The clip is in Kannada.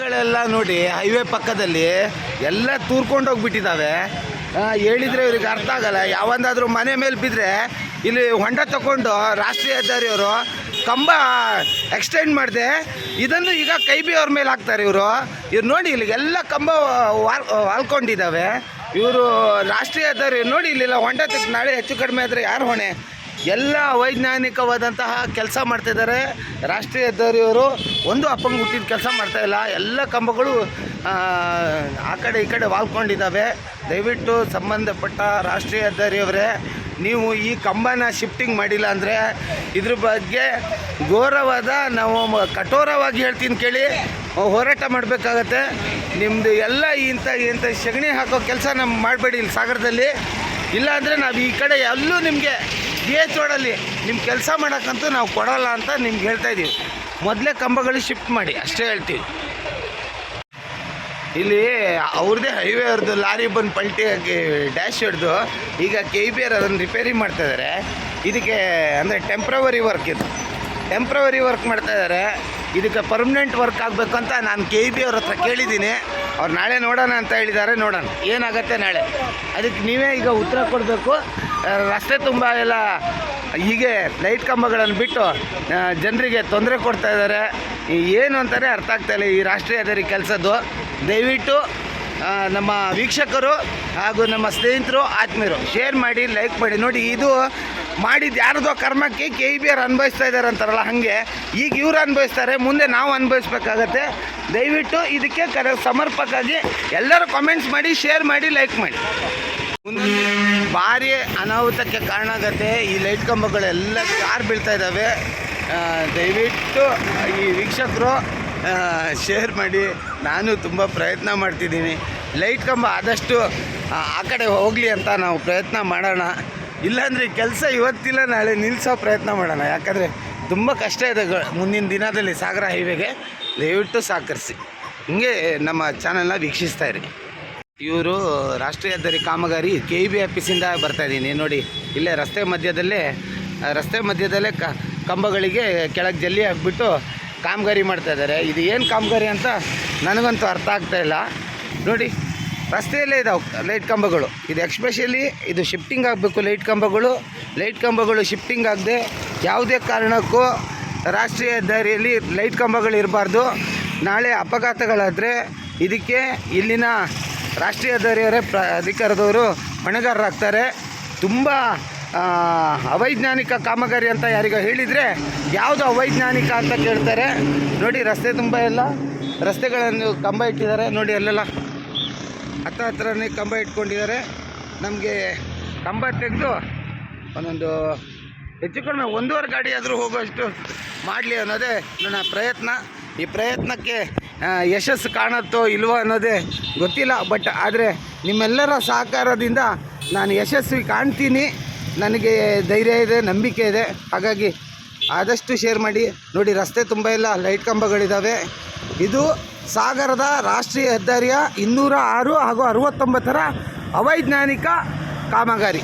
ಗಳೆಲ್ಲ ನೋಡಿ ಹೈವೇ ಪಕ್ಕದಲ್ಲಿ ಎಲ್ಲ ತೂರ್ಕೊಂಡು ಹೋಗ್ಬಿಟ್ಟಿದ್ದಾವೆ ಹೇಳಿದ್ರೆ ಇವ್ರಿಗೆ ಅರ್ಥ ಆಗಲ್ಲ. ಯಾವಂದಾದ್ರೂ ಮನೆ ಮೇಲೆ ಬಿದ್ದರೆ ಇಲ್ಲಿ ಹೊಂಡ ತಗೊಂಡು ರಾಷ್ಟ್ರೀಯ ಹೆದ್ದಾರಿಯವರು ಕಂಬ ಎಕ್ಸ್ಟೆಂಡ್ ಮಾಡಿದೆ, ಇದನ್ನು ಈಗ ಕೈ ಬಿ ಅವ್ರ ಮೇಲೆ ಹಾಕ್ತಾರೆ ಇವರು. ಇವ್ರು ನೋಡಿ ಇಲ್ಲಿಗೆಲ್ಲ ಕಂಬ ವಾಲ್ ವಾಲ್ಕೊಂಡಿದ್ದಾವೆ ಇವರು ರಾಷ್ಟ್ರೀಯ ಹೆದ್ದಾರಿ ನೋಡಿ, ಇಲ್ಲಿಲ್ಲ ಹೊಂಡ ತೆಗ್ದು ನಾಳೆ ಹೆಚ್ಚು ಕಡಿಮೆ ಆದರೆ ಯಾರು ಹೊಣೆ? ಎಲ್ಲ ಅವೈಜ್ಞಾನಿಕವಾದಂತಹ ಕೆಲಸ ಮಾಡ್ತಿದ್ದಾರೆ ರಾಷ್ಟ್ರೀಯ ಹೆದ್ದಾರಿಯವರು ಒಂದು ಅಪ್ಪಂಗೆ ಹುಟ್ಟಿದ ಕೆಲಸ ಮಾಡ್ತಾ ಇಲ್ಲ. ಎಲ್ಲ ಕಂಬಗಳು ಆ, ಕಡೆ ಈ ಕಡೆ ವಾಲ್ಕೊಂಡಿದ್ದಾವೆ. ದಯವಿಟ್ಟು ಸಂಬಂಧಪಟ್ಟ ರಾಷ್ಟ್ರೀಯ ಹೆದ್ದಾರಿಯವರೇ ನೀವು ಈ ಕಂಬನ ಶಿಫ್ಟಿಂಗ್ ಮಾಡಿಲ್ಲ ಅಂದರೆ ಇದ್ರ ಬಗ್ಗೆ ಘೋರವಾದ ನಾವು ಕಠೋರವಾಗಿ ಹೇಳ್ತೀನಿ ಕೇಳಿ ಹೋರಾಟ ಮಾಡಬೇಕಾಗತ್ತೆ. ನಿಮ್ಮದು ಎಲ್ಲ ಇಂಥ ಇಂಥ ಸಗಣಿ ಹಾಕೋ ಕೆಲಸ ನಮ್ಮ ಮಾಡಬೇಡಿ ಇಲ್ಲಿ ಸಾಗರದಲ್ಲಿ. ಇಲ್ಲಾಂದರೆ ನಾವು ಈ ಕಡೆ ಎಲ್ಲೂ ನಿಮಗೆ ರೋಡಲ್ಲಿ ನಿಮ್ಮ ಕೆಲಸ ಮಾಡೋಕ್ಕಂತೂ ನಾವು ಕೊಡೋಲ್ಲ ಅಂತ ನಿಮ್ಗೆ ಹೇಳ್ತಾ ಇದ್ದೀವಿ ಮೊದಲೇ ಕಂಬಗಳು ಶಿಫ್ಟ್ ಮಾಡಿ, ಅಷ್ಟೇ ಹೇಳ್ತೀವಿ. ಇಲ್ಲಿ ಅವ್ರದ್ದೇ ಹೈವೇ ಅವ್ರದ್ದು ಲಾರಿ ಬಂದು ಪಲ್ಟಿ ಡ್ಯಾಶ್ ಹಿಡ್ದು ಈಗ ಕೆ ಬಿ ಆರ್ ಅದನ್ನು ರಿಪೇರಿ ಮಾಡ್ತಾ ಇದ್ದಾರೆ ಇದಕ್ಕೆ ಅಂದರೆ ಟೆಂಪ್ರವರಿ ವರ್ಕ್ ಇದು. ಟೆಂಪ್ರವರಿ ವರ್ಕ್ ಮಾಡ್ತಾ ಇದ್ದಾರೆ ಇದಕ್ಕೆ ಪರ್ಮನೆಂಟ್ ವರ್ಕ್ ಆಗಬೇಕು ಅಂತ ನಾನು ಕೆ ಬಿ ಅವ್ರ ಹತ್ರ ಕೇಳಿದ್ದೀನಿ. ಅವ್ರು ನಾಳೆ ನೋಡೋಣ ಅಂತ ಹೇಳಿದ್ದಾರೆ, ನೋಡೋಣ. ಏನಾಗುತ್ತೆ ನಾಳೆ? ಅದಕ್ಕೆ ನೀವೇ ಈಗ ಉತ್ತರ ಕೊಡಬೇಕು. ರಸ್ತೆ ತುಂಬ ಎಲ್ಲ ಹೀಗೆ ಲೈಟ್ ಕಂಬಗಳನ್ನು ಬಿಟ್ಟು ಜನರಿಗೆ ತೊಂದರೆ ಕೊಡ್ತಾ ಇದ್ದಾರೆ. ಏನು ಅಂತಾರೆ ಅರ್ಥ ಆಗ್ತಾ ಇಲ್ಲ ಈ ರಾಷ್ಟ್ರೀಯ ಹೆದ್ದಾರಿ ಕೆಲಸದ್ದು. ದಯವಿಟ್ಟು ನಮ್ಮ ವೀಕ್ಷಕರು ಹಾಗೂ ನಮ್ಮ ಸ್ನೇಹಿತರು, ಆತ್ಮೀಯರು ಶೇರ್ ಮಾಡಿ ಲೈಕ್ ಮಾಡಿ. ನೋಡಿ, ಇದು ಮಾಡಿದ್ದು ಯಾರದೋ ಕರ್ಮಕ್ಕೆ ಕೆ ಇ ಬಿ ಆರ್ ಅನುಭವಿಸ್ತಾ ಇದ್ದಾರೆ ಅಂತಾರಲ್ಲ ಹಾಗೆ. ಈಗ ಇವರು ಅನುಭವಿಸ್ತಾರೆ, ಮುಂದೆ ನಾವು ಅನುಭವಿಸ್ಬೇಕಾಗತ್ತೆ. ದಯವಿಟ್ಟು ಇದಕ್ಕೆ ಕರೆ, ಸಮರ್ಪಕವಾಗಿ ಎಲ್ಲರೂ ಕಾಮೆಂಟ್ಸ್ ಮಾಡಿ ಶೇರ್ ಮಾಡಿ ಲೈಕ್ ಮಾಡಿ. ಮುಂದೆ ಭಾರಿ ಅನಾಹುತಕ್ಕೆ ಕಾರಣ ಆಗತ್ತೆ ಈ ಲೈಟ್ ಕಂಬಗಳೆಲ್ಲ ಕಾರ್ ಬೀಳ್ತಾ ಇದ್ದಾವೆ. ದಯವಿಟ್ಟು ಈ ವೀಕ್ಷಕರು ಶೇರ್ ಮಾಡಿ. ನಾನು ತುಂಬ ಪ್ರಯತ್ನ ಮಾಡ್ತಿದ್ದೀನಿ. ಲೈಟ್ ಕಂಬ ಆದಷ್ಟು, ಆ ಕಡೆ ಹೋಗಲಿ ಅಂತ ನಾವು ಪ್ರಯತ್ನ ಮಾಡೋಣ. ಇಲ್ಲಾಂದರೆ ಕೆಲಸ ಇವತ್ತಿಲ್ಲ, ನಾಳೆ ನಿಲ್ಲಿಸೋ ಪ್ರಯತ್ನ ಮಾಡೋಣ. ಯಾಕಂದರೆ ತುಂಬ ಕಷ್ಟ ಇದೆ ಮುಂದಿನ ದಿನದಲ್ಲಿ ಸಾಗರ ಹೈವೇಗೆ ದಯವಿಟ್ಟು ಸಹಕರಿಸಿ. ಹಿಂಗೆ ನಮ್ಮ ಚಾನಲ್ನ ವೀಕ್ಷಿಸ್ತಾ ಇರಿ. ಇವರು ರಾಷ್ಟ್ರೀಯ ಹೆದ್ದಾರಿ ಕಾಮಗಾರಿ ಕೆ ಇ ಬಿ ಆಫೀಸಿಂದ ಬರ್ತಾ ಇದ್ದೀನಿ. ನೋಡಿ, ಇಲ್ಲೇ ರಸ್ತೆ ಮಧ್ಯದಲ್ಲೇ ರಸ್ತೆ ಮಧ್ಯದಲ್ಲೇ ಕಂಬಗಳಿಗೆ ಕೆಳಗೆ ಜಲ್ಲಿ ಹಾಕ್ಬಿಟ್ಟು ಕಾಮಗಾರಿ ಮಾಡ್ತಾ ಇದ್ದಾರೆ. ಇದು ಏನು ಕಾಮಗಾರಿ ಅಂತ ನನಗಂತೂ ಅರ್ಥ ಆಗ್ತಾ ಇಲ್ಲ. ನೋಡಿ, ರಸ್ತೆಯಲ್ಲೇ ಇದಾವೆ ಲೈಟ್ ಕಂಬಗಳು. ಇದು ಎಕ್ಸ್ಪೆಷಲಿ ಇದು ಶಿಫ್ಟಿಂಗ್ ಆಗಬೇಕು ಲೈಟ್ ಕಂಬಗಳು. ಲೈಟ್ ಕಂಬಗಳು ಶಿಫ್ಟಿಂಗ್ ಆಗದೆ ಯಾವುದೇ ಕಾರಣಕ್ಕೂ ರಾಷ್ಟ್ರೀಯ ಹೆದ್ದಾರಿಯಲ್ಲಿ ಲೈಟ್ ಕಂಬಗಳು ಇರಬಾರ್ದು. ನಾಳೆ ಅಪಘಾತಗಳಾದರೆ ಇದಕ್ಕೆ ಇಲ್ಲಿನ ರಾಷ್ಟ್ರೀಯ ಹೆದ್ದಾರಿಯವರೇ ಪ್ರ, ಅಧಿಕಾರದವರು ಹೊಣೆಗಾರರಾಗ್ತಾರೆ. ತುಂಬ ಅವೈಜ್ಞಾನಿಕ ಕಾಮಗಾರಿ ಅಂತ ಯಾರಿಗೋ ಹೇಳಿದರೆ ಯಾವುದು ಅವೈಜ್ಞಾನಿಕ ಅಂತ ಕೇಳ್ತಾರೆ. ನೋಡಿ, ರಸ್ತೆ ತುಂಬ ಎಲ್ಲ, ರಸ್ತೆಗಳನ್ನು ಕಂಬ ಇಟ್ಟಿದ್ದಾರೆ. ನೋಡಿ, ಅಲ್ಲೆಲ್ಲ ಹತ್ತ ಹತ್ರನೇ ಕಂಬ ಇಟ್ಕೊಂಡಿದ್ದಾರೆ. ನಮಗೆ ಕಂಬ ತೆಗೆದು ಒಂದೊಂದು ಹೆಚ್ಚು ಕಡಿಮೆ ಒಂದೂವರೆ ಗಾಡಿ ಆದರೂ ಹೋಗೋಷ್ಟು ಮಾಡಲಿ ಅನ್ನೋದೇ ನನ್ನ ಪ್ರಯತ್ನ. ಈ ಪ್ರಯತ್ನಕ್ಕೆ ಯಶಸ್ಸು ಕಾಣುತ್ತೋ ಇಲ್ವೋ ಅನ್ನೋದೇ ಗೊತ್ತಿಲ್ಲ, ಬಟ್ ಆದರೆ ನಿಮ್ಮೆಲ್ಲರ ಸಹಕಾರದಿಂದ ನಾನು ಯಶಸ್ವಿ ಕಾಣ್ತೀನಿ. ನನಗೆ ಧೈರ್ಯ ಇದೆ, ನಂಬಿಕೆ ಇದೆ. ಹಾಗಾಗಿ ಆದಷ್ಟು ಶೇರ್ ಮಾಡಿ. ನೋಡಿ, ರಸ್ತೆ ತುಂಬ ಎಲ್ಲ ಲೈಟ್ ಕಂಬಗಳಿದ್ದಾವೆ ಇದು ಸಾಗರದ ರಾಷ್ಟ್ರೀಯ ಹೆದ್ದಾರಿಯ ಇನ್ನೂರ ಆರು ಹಾಗೂ ಅರವತ್ತೊಂಬತ್ತರ ಅವೈಜ್ಞಾನಿಕ ಕಾಮಗಾರಿ.